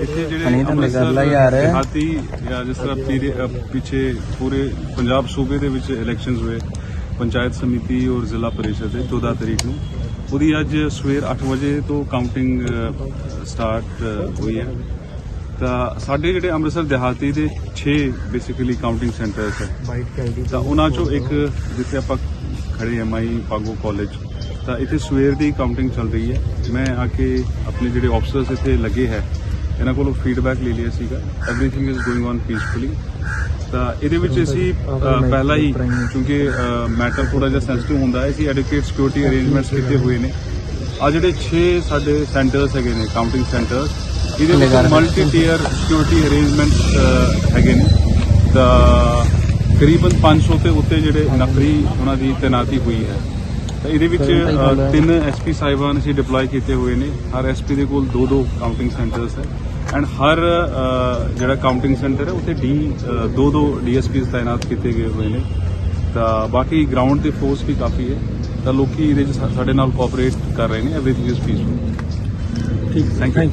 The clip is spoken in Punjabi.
ਇੱਥੇ ਜਿਹੜੇ ਅੰਮ੍ਰਿਤਸਰ ਯਾਰ। ਦਿਹਾਤੀ ਜਾਂ ਜਿਸ ਤਰ੍ਹਾਂ ਪੀਰੇ- ਪਿੱਛੇ ਪੂਰੇ ਪੰਜਾਬ ਸੂਬੇ ਦੇ ਵਿੱਚ ਇਲੈਕਸ਼ਨਸ ਹੋਏ ਪੰਚਾਇਤ ਸਮਿਤੀ ਔਰ ਜ਼ਿਲ੍ਹਾ ਪਰਿਸ਼ਦ ਦੇ 14 ਤਰੀਕ ਨੂੰ। ਉਹਦੀ ਅੱਜ ਸਵੇਰ 8 ਵਜੇ ਤੋਂ ਕਾਊਂਟਿੰਗ ਸਟਾਰਟ ਹੋਈ ਹੈ। ਤਾਂ ਸਾਡੇ ਜਿਹੜੇ ਅੰਮ੍ਰਿਤਸਰ ਦਿਹਾਤੀ ਦੇ 6 ਬੇਸਿਕਲੀ ਕਾਊਂਟਿੰਗ ਸੈਂਟਰਸ ਹੈ। ਤਾਂ ਉਹਨਾਂ ਚੋਂ ਇੱਕ ਜਿੱਥੇ ਆਪਾਂ ਖੜੇ ਹਾਂ ਮਾਈ ਪਾਗੋ ਕਾਲਜ ਤਾਂ ਇੱਥੇ ਸਵੇਰ ਦੀ ਕਾਊਂਟਿੰਗ ਚੱਲ ਰਹੀ ਹੈ। ਮੈਂ ਆ ਕੇ ਆਪਣੇ ਜਿਹੜੇ ਆਫਸਰਸ ਇੱਥੇ ਲੱਗੇ ਹੈ ਇਹਨਾਂ ਕੋਲੋਂ ਫੀਡਬੈਕ ਲੈ ਲਿਆ ਸੀਗਾ। Everything is going on peacefully ਤਾਂ ਇਹਦੇ ਵਿੱਚ ਅਸੀਂ ਪਹਿਲਾਂ ਹੀ ਕਿਉਂਕਿ ਮੈਟਰ ਥੋੜਾ ਜਿਹਾ ਸੈਂਸਿਟਿਵ ਹੁੰਦਾ ਹੈ। ਕਿ ਐਡੁਕੇਟ ਸਿਕਿਉਰਿਟੀ ਅਰੇਂਜਮੈਂਟਸ ਕੀਤੇ ਹੋਏ ਨੇ। ਆ ਜਿਹੜੇ 6 ਸਾਡੇ ਸੈਂਟਰਸ ਹੈਗੇ ਨੇ ਕਾਊਂਟਿੰਗ ਸੈਂਟਰਸ ਇਹਦੇ ਵਿੱਚ ਮਲਟੀ ਟੀਅਰ ਸਿਕਿਉਰਿਟੀ ਅਰੇਂਜਮੈਂਟਸ ਹੈਗੇ ਨੇ। ਤਾਂ ਕਰੀਬਨ 500 ਤੇ ਉੱਤੇ ਜਿਹੜੇ ਨਫਰੀ ਉਹਨਾਂ ਦੀ ਤੈਨਾਤੀ ਹੋਈ ਹੈ। ਤਾਂ ਇਹਦੇ ਵਿੱਚ ਅ, ਤਿੰਨ ਐਸਪੀ ਸਾਹਿਬਾਨ ਅਸੀਂ ਡਿਪਲੋਏ ਕੀਤੇ ਹੋਏ ਨੇ। ਹਰ ਐਸਪੀ ਦੇ ਕੋਲ ਦੋ ਦੋ ਕਾਊਂਟਿੰਗ ਸੈਂਟਰਸ ਹੈ। ਐਂਡ ਹਰ ਅ, ਜਿਹੜਾ ਕਾਊਂਟਿੰਗ ਸੈਂਟਰ ਹੈ ਉੱਥੇ ਡੀ ਅ, ਦੋ ਦੋ ਡੀਐਸਪੀਸ ਤਾਇਨਾਤ ਕੀਤੇ ਗਏ ਹੋਏ ਨੇ। ਤਾਂ ਬਾਕੀ ਗਰਾਊਂਡ ਤੇ ਫੋਰਸ ਵੀ ਕਾਫੀ ਹੈ। ਤਾਂ ਲੋਕੀ ਇਹਦੇ 'ਚ ਸਾ- ਸਾਡੇ ਨਾਲ ਕੋਆਪਰੇਟ ਕਰ ਰਹੇ ਨੇ ਐਵਰੀਥਿੰਗ ਇਜ਼ ਪੀਸਫੁਲ ਠੀਕ ਥੈਂਕ ਯੂ